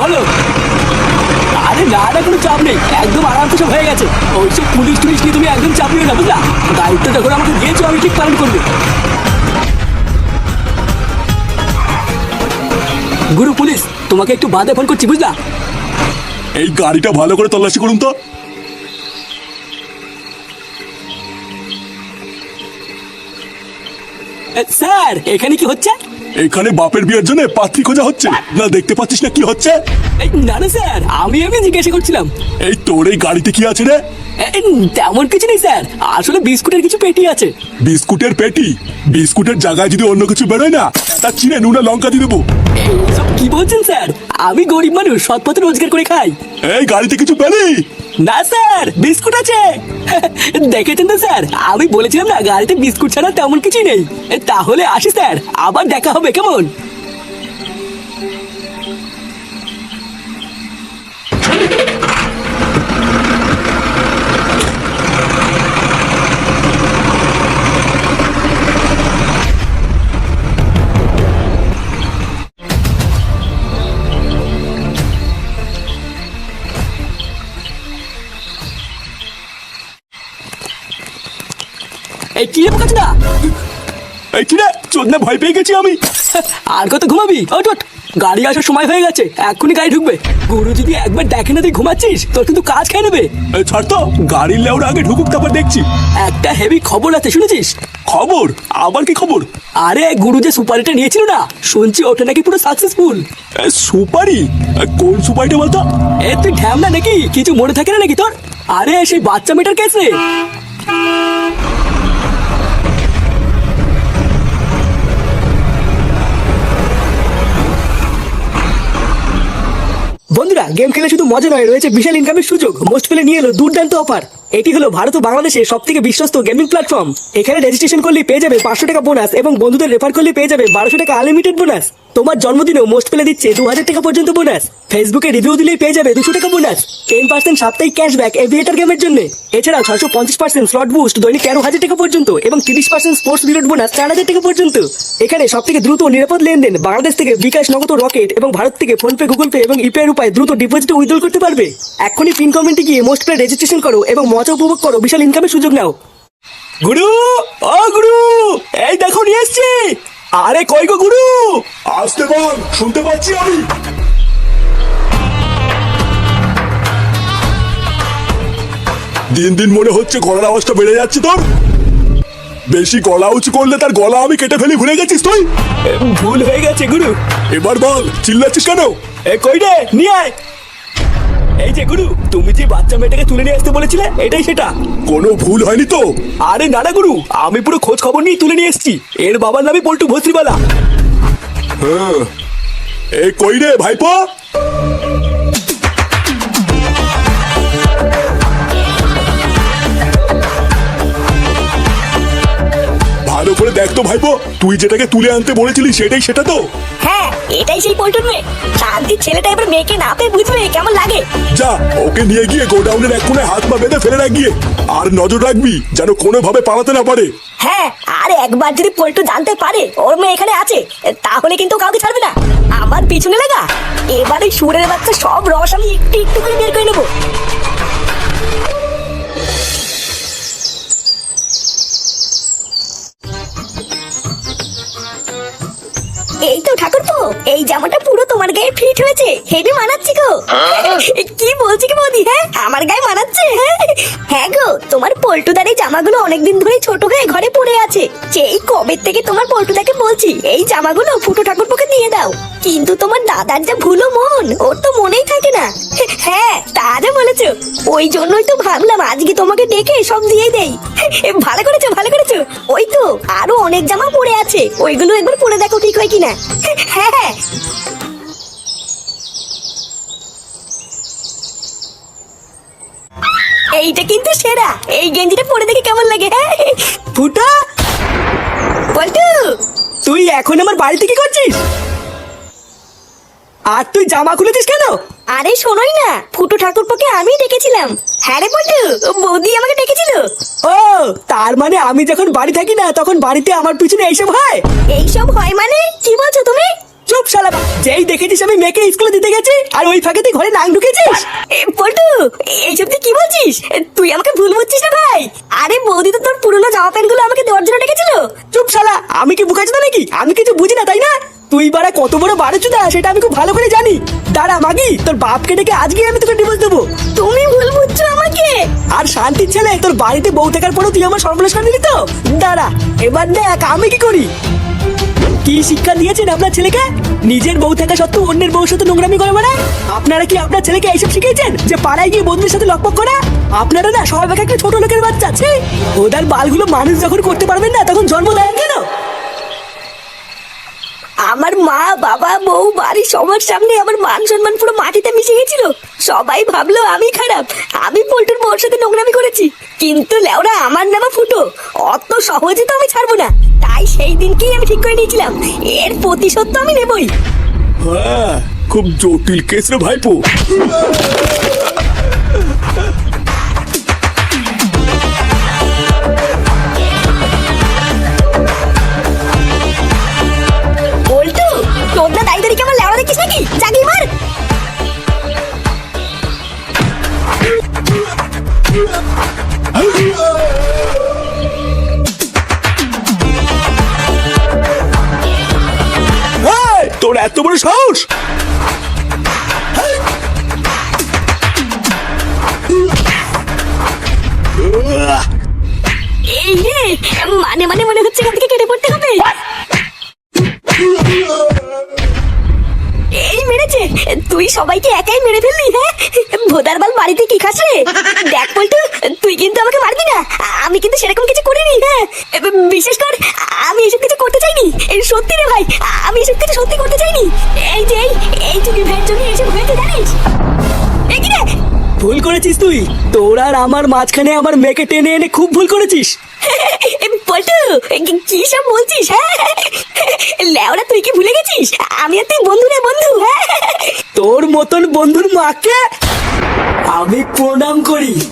বলো। আরে না না কোনো চাপ নেই। একদম আরামসে সব হয়ে গেছে। ওইসব পুলিশ টুলিশ নিয়ে তুমি একদম চাপ নিও না বুঝলা? দায়িত্ব যখন আমাকে দিয়েছ আমি ঠিক পালন করব। গুরু পুলিশ তোমাকে একটু বাদে ফোন করছি বুঝলা? এই গাড়িটা ভালো করে তল্লাশি করুন তো। স্যার এখানে কি হচ্ছে? এখানে বাপের বিয়ের জন্য পাত্রী খোঁজা হচ্ছে। না দেখতে পাচ্ছিস না কি হচ্ছে? না না স্যার আমি আমি জিজ্ঞাসা করছিলাম। এই তোর এই গাড়িতে কি আছে রে? তেমন কিছু নেই স্যার আসলে বিস্কুটের কিছু পেটি আছে। বিস্কুটের পেটি? বিস্কুটের জায়গায় যদি অন্য কিছু বেরোয় না তা চিনে নুনা লঙ্কা দিয়ে দেবো। কি বলছেন স্যার? আমি গরিব মানুষ সৎ পথে রোজগার করে খাই। এই গাড়িতে কিছু পেলি? না, স্যার, বিস্কুট আছে। দেখেছেন তো, স্যার, আমি বলেছিলাম না, গাড়িতে বিস্কুট ছাড়া তেমন কিছু নেই। তাহলে আসি, স্যার, আবার দেখা হবে, কেমন? কি রে বোকাচোদা? এই কি রে? চোদনা ভয় পেয়ে গেছি আমি। আর কত ঘুমাবি? ওঠ। গাড়ি আসার সময় হয়ে গেছে। এক্ষুনি গাড়ি ঢুকবে। গুরু যদি একবার দেখে না তুই ঘুমাচ্ছিস তোর কিন্তু কাজ খেয়ে নেবে। ছাড় তো গাড়ির লেউর আগে ঢুকুক তারপর দেখছি। একটা হেভি খবর আছে শুনেছিস? খবর? আবার কি খবর? আরে গুরু যে সুপারিটা নিয়েছিল না শুনছি ওটা নাকি পুরো সাকসেসফুল সুপারি? কোন সুপারিটা বলতো? এ তুই ঢ্যামনা নাকি? কিছু মনে থাকে না নাকি তোর? আরে সেই বাচ্চা মেয়েটার কেস গেম খেলে শুধু মজা নয়, রয়েছে বিশাল ইনকামের সুযোগ। মোস্ট পেলে নিয়ে এলো দুর্দান্ত অফার এটি হলো ভারত ও বাংলাদেশের সব থেকে বিশ্বস্ত গেমিং প্ল্যাটফর্ম এখানে রেজিস্ট্রেশন করলে পেয়ে যাবে পাঁচশো টাকা বোনাস এবং বন্ধুদের রেফার করলে পেয়ে যাবে বারোশো টাকা আনলিমিটেড বোনাস তোমার জন্মদিনেও মোস্ট পেলে দিচ্ছে দু হাজার টাকা পর্যন্ত বোনাস ফেসবুকে রিভিউ দিলেই পেয়ে যাবে দুশো টাকা বোনাস টেন পার্সেন্ট সাপ্তাহিক ক্যাশব্যাক এভিয়েটার গেমের জন্য। এছাড়াও ছয়শো পঞ্চাশ পার্সেন্ট স্লট বুস্ট দৈনিক তেরো হাজার টাকা পর্যন্ত এবং তিরিশ পার্সেন্ট স্পোর্টস পিরিয়ড বোনাস চার হাজার টাকা পর্যন্ত। এখানে সব থেকে দ্রুত নিরাপদ লেনদেন বাংলাদেশ থেকে বিকাশ নগদ রকেট এবং ভারত থেকে ফোনপে, গুগল পে এবং ইউপিআই উপায় দ্রুত ডিপোজিট উইথড্রল করতে পারবে। এখনই পিন কমেন্টে গিয়ে মোস্ট প্লে রেজিস্ট্রেশন করো এবং মজা উপভোগ করো। বিশাল ইনকামের সুযোগ নাও। গুরু! ও গুরু! এই দেখো নিয়ে এসছি! আরে কই গো গুরু? আসতে বল শুনতে পাচ্ছি আমি। দিন দিন মনে হচ্ছে গলার আওয়াজটা বেড়ে যাচ্ছে তোর। বেশি গলা উঁচু করলে তার গলা আমি কেটে ফেলি ভুলে গেছিস তুই? ভুল হয়ে গেছে গুরু। এবার বল চিল্লাচ্ছিস কেন? এ কই রে? নিয়ে আয়। এই যে গুরু তুমি যে বাচ্চা মেয়েটাকে তুলে নিয়ে আসতে বলেছিলে এটাই সেটা। কোনো ভুল হয়নি তো? আরে না না গুরু আমি পুরো খোঁজ খবর নিয়ে তুলে নিয়ে এসেছি। এর বাবার নামই পল্টু ভস্রিবালা হ্যাঁ। এ কই রে ভাইপো? দেখ তো ভাইপো তুই যেটাকে তুলে আনতে বলেছিলি সেটাই সেটা তো। হ্যাঁ। এটাই সেই পল্টন মেয়ে। শান্তির ছেলেটা এবার মেয়েকে না পেয়ে বুঝবে কেমন লাগে? যা ওকে নিয়ে গিয়ে গোডাউনের এক কোণে হাত পা বেঁধে ফেলে রাখ গিয়ে। আর নজর রাখবি যেন কোনোভাবে পালাতে না পারে। হ্যাঁ আর একবার যদি পল্টু জানতে পারে ওর মেয়ে এখানে আছে তাহলে কিন্তু কাউকে ছাড়বে না। আমার পিছনে লাগা। এবারে সুরের বাচ্চা সব রস আমি একটু একটু করে বের করে নেব। ফিট হয়েছে। হেভি মানাচ্ছে গো। কি বলছি কি বৌদি হ্যাঁ? আমার গায়ে মানাচ্ছে হ্যাঁ? হ্যাঁ গো, তোমার পল্টুদার এই জামাগুলো অনেকদিন ধরে ছোট হয়ে ঘরে পড়ে আছে। সেই কবে থেকে তোমার পল্টুদাকে বলছি, এই জামাগুলো ফুটো ঠাকুরপোকে দিয়ে দাও। কিন্তু তোমার দাদার যা ভুলো মন, ওর তো মনেই থাকে না। হ্যাঁ তা যা বলেছ। ওই জন্যই তো ভাবলাম আজকে তোমাকে ডেকে সব দিয়ে দেই। ভালো করেছ ভালো করেছ। ওই তো, আরও অনেক জামা পড়ে আছে। ওইগুলো একবার পরে দেখো ঠিক হয় কিনা। হ্যাঁ হ্যাঁ। এইটা কিন্তু সেরা। এই গেঞ্জিটা পরে দেখে কেমন লাগে হ্যাঁ? ফুটা! বলটু তুই এখন আমার বাড়িতে কি করছিস? আর তুই জামা খুলেছিস কেন? আরে শোনোই না ফুটু ঠাকুরপোকে আমি ডেকেছিলাম। হ্যাঁ রে বলটু বৌদি আমাকে ডেকেছিল। ও তার মানে আমি যখন বাড়ি থাকি না তখন বাড়িতে আমার পিছনে এইসব হয়? এইসব হয় মানে? কি বলছো তুমি? চুপ শালা যে এই দেখেছিস আমি মেয়েকে স্কুলে দিতে গেছি আর ওই ফাঁকে তুই ঘরে নাং ঢুকেছিস এ, পল্টু এইসব তুই কি বলছিস তুই আমাকে ভুল বুঝছিস না ভাই আরে বৌদি তো তোর পুরনো জামা প্যান্টগুলো আমাকে দেওয়ার জন্য ডেকেছিল চুপ শালা আমি কি বুকাচ্ছি না নাকি আমি কিছু বুঝি না তাই না? তুই বারা কত বড় বারোচুদা সেটা আমি খুব ভালো করে জানি। দাঁড়া মাগি তোর বাপকে ডেকে আজকে আমি তোকে ডিভোর্স দেবো। তুমি ভুল বুঝছ আমাকে। আর শান্তির ছেলে তোর বাড়িতে বউ থাকার পরেও তুই আমার সর্বনাশ করে দিলি তো? দাঁড়া এবার দেখ আমি কি করি? কি শিক্ষা দিয়েছেন আপনার ছেলেকে? নিজের বউ থাকা সত্ত্বেও অন্যের বউর সাথে নোংরামি করে বেড়ায়? আপনারা কি আপনার ছেলেকে এইসব শিখিয়েছেন? যে পাড়ায় গিয়ে বন্ধুদের সাথে লকপক করা? আপনারা না সবাই একটা ছোট লোকের বাচ্চা আছে ওদের বালগুলো মানুষ যখন করতে পারবেন না তখন জন্ম দেন কেন? আমার মা, বাবা, বউ বাড়ির সবার সামনে আমার মান সম্মান পুরো মাটিতে মিশে গেছিল। সবাই ভাবলো আমি খারাপ। আমি পল্টুর বউর সাথে নোংরামি করেছি। কিন্তু লেওরা, আমার নামে ফুটো। অত সহজে তো আমি ছাড়বো না। তাই সেই দিনকেই আমি ঠিক করে নিয়েছিলাম। এর প্রতিশোধ তো আমি নেবই। হ্যাঁ খুব জটিল কেস রে ভাইপো। তুই সবাইকে একাই মেরে ফেললি হ্যাঁ? ভোদার বাল বাড়িতে কি খাস রে? দেখ বলতো তুই কিন্তু আমাকে মারবি না। আমি কিন্তু সেরকম কিছু করিনি হ্যাঁ? বিশেষ কর আমি এসব কিছু করতে চাইনি। এই সত্যি রে ভাই আমি এসব কিছু সত্যি করতে চাইনি। এই যে এই এই চুরি ভাইয়ের জন্য এসব হয়েছে জানিস? ভুল করেছিস তুই। তোর আর আমার মাঝখানে আমার মেয়েকে টেনে এনে খুব ভুল করেছিস। কি- কি সব বলছিস হ্যাঁ? লেওরা, তুই কি ভুলে গেছিস? আমি আর তুই বন্ধু রে বন্ধু হ্যাঁ? তোর মতন বন্ধুর মাকে আমি প্রণাম করি।